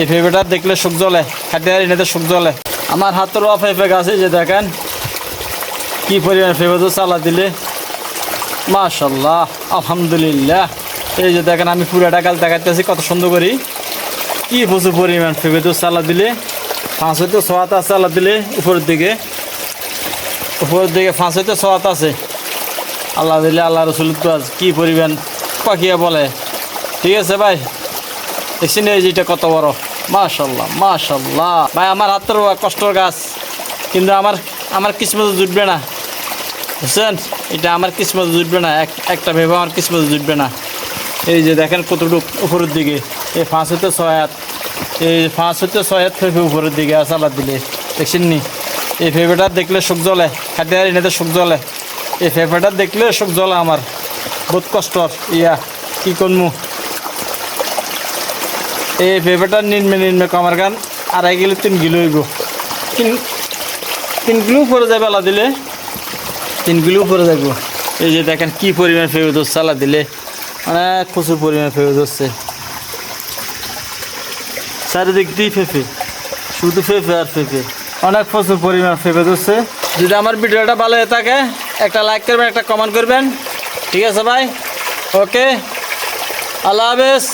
এই ফেফেটা দেখলে সুখ জ্বলে খাইতে না সুখ জ্বলে। আমার হাতের অফ ফেফে গাছে যে দেখেন, কি পরিমাণ ফেফে তো চালা দিলে। মাশাল্লাহ, আলহামদুলিল্লাহ। এই যে দেখেন, আমি পুরাটা গাছ দেখাইতেছি কত সুন্দর করি। কি প্রচুর পরিমাণ ফেফে তো চালা দিলে। পাঁচ হইতে ছয়াত আছে চালা দিলে, উপরের দিকে। উপরের দিকে পাঁচ হইতে ছয়াত আছে। আল্লাহ দিলে আল্লাহ রসুল কি পরিমাণ পাখিয়া বলে। ঠিক আছে ভাই? দেখছেন এই যেটা কত বড়? মাশাল্লাহ মাশাল্লাহ। ভাই, আমার হাতের কষ্টর গাছ, কিন্তু আমার আমার কিসমত জুটবে না। বুঝছেন? এটা আমার কিসমত জুটবে না। এক, একটা ভেবে আমার কিসমত জুটবে না। এই যে দেখেন কতটুক উপরের দিকে। এই পাঁচ হতে ছয় হাত। এই পাঁচ হতে ছয় হাত ফেফে উপরের দিকে আসালাদ দিলে। দেখছেন নি? এই ফেফেটা দেখলে সুখ জ্বলে। খাইতে পারি না তো সুখ জ্বলে। এই ফেফেটা দেখলে সুখ জ্বলে আমার। বহুত কষ্টর। ইয়া, কি করমু? এই পেপারটা নিনমে নিনমে কামার গান। আড়াই কিলো, তিন কিলো হইব। তিন তিন কিলো পরে যাবে আলা দিলে। তিন কিলো পরে যাব এই যে দেখেন কি পরিমাণ ফেবে ধরছে আলা দিলে। অনেক প্রচুর পরিমাণ ফেবে ধরছে চারিদিক দিয়ে ফেফে শুধু ফেফে আর ফেফে অনেক প্রচুর পরিমাণ ফেফে ধরছে যদি আমার ভিডিওটা ভালো হয়ে থাকে, একটা লাইক করবেন, একটা কমেন্ট করবেন। ঠিক আছে ভাই? ওকে আল্লাহ হাফেজ।